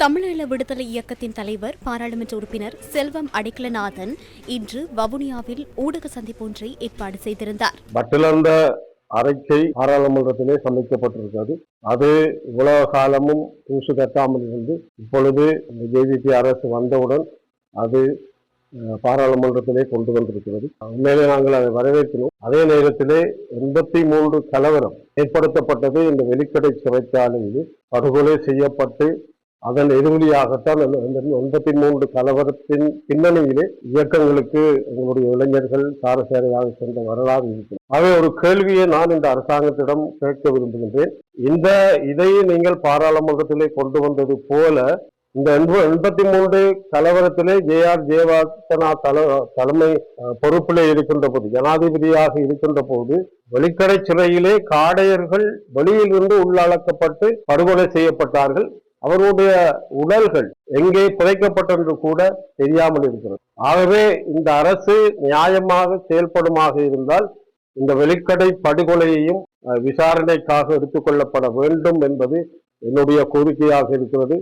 தமிழீழ விடுதலை இயக்கத்தின் தலைவர் பாராளுமன்ற உறுப்பினர் செல்வம் அடைக்கலநாதன் இன்று வவுனியாவில் ஊடக சந்திப்பு ஒன்றை ஏற்பாடு செய்திருந்தார். பட்டிலர்ந்த அறிக்கை பாராளுமன்றத்திலே சமைக்கப்பட்டிருக்கிறது அது இவ்வளவு காலமும் தூசு தட்டாமல் இருந்து இப்பொழுது இந்த ஜேவிபி அரசு வந்தவுடன் அது பாராளுமன்றத்திலே கொண்டு வந்திருக்கிறது. உண்மையிலே நாங்கள் அதை வரவேற்கிறோம். அதே நேரத்திலே எண்பத்தி மூன்று கலவரம் ஏற்படுத்தப்பட்டது. இந்த வெளிக்கடை சிறைச்சாலையில் படுகொலை செய்யப்பட்டு அதன் எதிரொலியாகத்தான் அந்த எண்பத்தி மூன்று கலவரத்தின் பின்னணியிலே இயக்கங்களுக்கு எங்களுடைய இளைஞர்கள் சாரசேரையாக சென்ற வரலாறு இருக்கிறது ஆகவே ஒரு கேள்வியை நான் இந்த அரசாங்கத்திடம் கேட்க விரும்புகின்றேன். இந்த இதை நீங்கள் பாராளுமன்றத்திலே கொண்டு வந்தது போல இந்த எண்பத்தி மூன்று கலவரத்திலே ஜே ஆர் ஜெயவாசனா தல தலைமை பொறுப்பிலே இருக்கின்ற போது ஜனாதிபதியாக இருக்கின்ற போது வெளிக்கடை சிறையிலே காடையர்கள் வெளியிலிருந்து உள்ளடக்கப்பட்டு படுகொலை செய்யப்பட்டார்கள். அவருடைய உடல்கள் எங்கே புதைக்கப்பட்டென்று கூட தெரியாமல் இருக்கிறது. ஆகவே இந்த அரசு நியாயமாக செயல்படுமாக இருந்தால் இந்த வெளிக்கடை படுகொலையையும் விசாரணைக்காக எடுத்துக்கொள்ளப்பட வேண்டும் என்பது என்னுடைய கோரிக்கையாக இருக்கிறது.